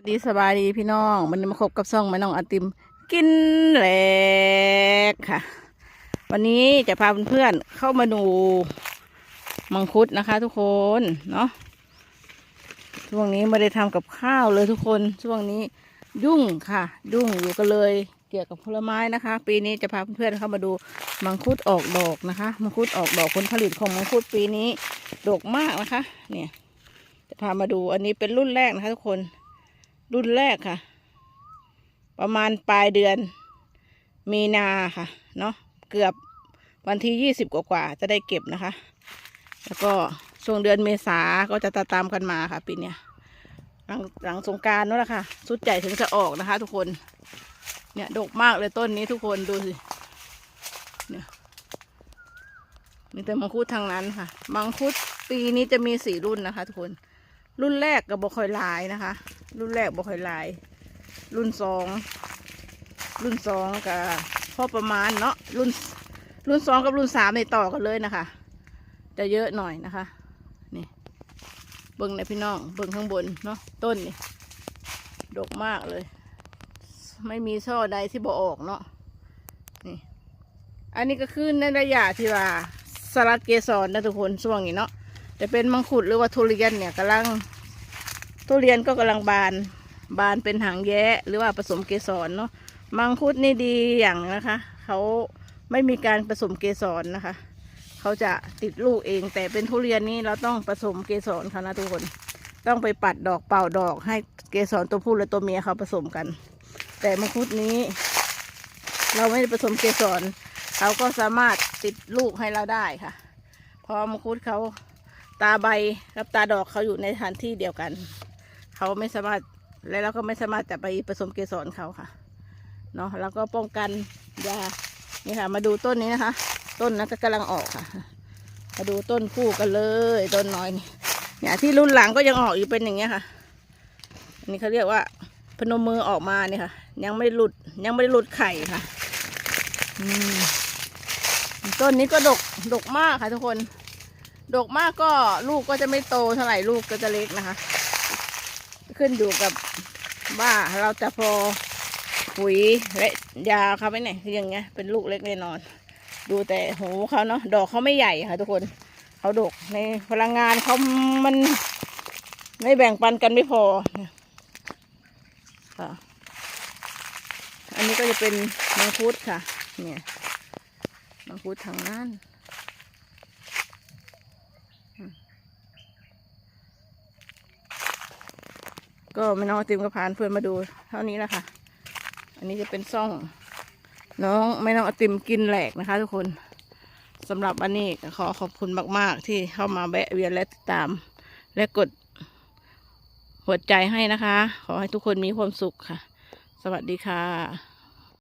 สวัสดีสบายดีพี่น้องมันมาคบกับซ่องแม่น้องอาติมกินแหลกค่ะ วันนี้จะพาเพื่อนๆเข้ามาดูมังคุดนะคะ ทุกคนเนาะช่วงนี้ไม่ได้ทำกับข้าวเลยทุกคนช่วงนี้ยุ่งค่ะ ยุ่งอยู่กันเลย เกี่ยวกับผลไม้นะคะ ปีนี้จะพาเพื่อนๆเข้ามาดูมังคุดออกดอกนะคะมังคุดออกดอกผลผลิตของมังคุดปีนี้ดกมากนะคะ เนี่ย จะพามาดูอันนี้เป็นรุ่นแรกนะคะ ทุกคน รุ่นแรกค่ะ ประมาณปลายเดือน มีนาค่ะ เนาะเกือบวันที่ยี่สิบกว่าๆจะได้เก็บนะคะ แล้วก็ช่วงเดือนเมษาก็จะตาตามกันมาค่ะปีเนี้ยหลังหลังสงการนั่นแหละค่ะสุดใจถึงจะออกนะคะ ทุกคน เนี่ยดกมากเลยต้นนี้ทุกคนดูสิเนี่ยมีแต่มังคุดทางนั้นค่ะ มังคุดปีนี้จะมีสี่รุ่นนะคะ ทุกคน รุ่นแรกกับบอคอยลายนะคะ รุ่นแรกบอคอยลาย รุ่นสอง รุ่นสองกับพอประมาณเนาะ รุ่น รุ่นสองกับรุ่นสามในต่อกันเลยนะคะ จะเยอะหน่อยนะคะ นี่ เบิ้งในพี่น้อง เบิ้งข้างบนเนาะ ต้นนี่ ดกมากเลย ไม่มีช่อใดที่บอออกเนาะ นี่ อันนี้ก็คือในระยะที่ว่าสลัดเกสรนะทุกคนช่วงนี้เนาะจะเป็นมังคุดหรือว่าทุเรียนเนี่ยกำลัง ทุเรียนก็กำลังบาน บานเป็นหางแย้หรือว่าผสมเกสรเนาะมังคุดนี่ดีอย่างนะคะ เขาไม่มีการผสมเกสรนะคะ เขาจะติดลูกเอง แต่เป็นทุเรียนนี่เราต้องผสมเกสรเขานะทุกคน ต้องไปปัดดอกเป่าดอก ให้เกสรตัวผู้และตัวเมียเขาผสมกัน แต่มังคุดนี้ เราไม่ได้ผสมเกสรเขาก็สามารถติดลูกให้เราได้ค่ะ เพราะมังคุดเขาตาใบกับตาดอกเขาอยู่ในสถานที่เดียวกัน เขาไม่สามารถและเราก็ไม่สามารถจะไปผสมเกสรเขาค่ะเนาะแล้วก็ป้องกันยานี่ค่ะ มาดูต้นนี้นะคะ ต้นนั้นก็กำลังออกค่ะ มาดูต้นคู่กันเลยต้นน้อยนี่เนี่ยที่รุ่นหลังก็ยังออกอยู่เป็นอย่างเงี้ยค่ะอันนี้เขาเรียกว่าพนมมือออกมาเนี่ยค่ะ ยังไม่หลุดยังไม่ได้หลุดไข่ค่ะต้นนี้ก็ดกดกมากค่ะทุกคน ดกมากก็ลูกก็จะไม่โตเท่าไหร่ลูกก็จะเล็กนะคะ ขึ้นอยู่กับว่าเราจะพอปุ๋ยและยาเขาไหมเนี่ยคืออย่างเงี้ยเป็นลูกเล็กแน่นอน ดูแต่หูเขาเนาะดอกเขาไม่ใหญ่ค่ะทุกคนเขาดกในพลังงานเขามันไม่แบ่งปันกันไม่พอค่ะอันนี้ก็จะเป็นมังคุดค่ะ เนี่ยมังคุดทางนั้น ก็ไม่น้องติมก็พานเพื่อนมาดูเท่านี้แหละค่ะ อันนี้จะเป็นซ่อง น้องไม่น้องอติมกินแหลกนะคะ ทุกคนสำหรับอันนี้ขอขอบคุณมากๆ ที่เข้ามาแวะเวียนและติดตาม และกดหัวใจให้นะคะ ขอให้ทุกคนมีความสุขค่ะ สวัสดีค่ะ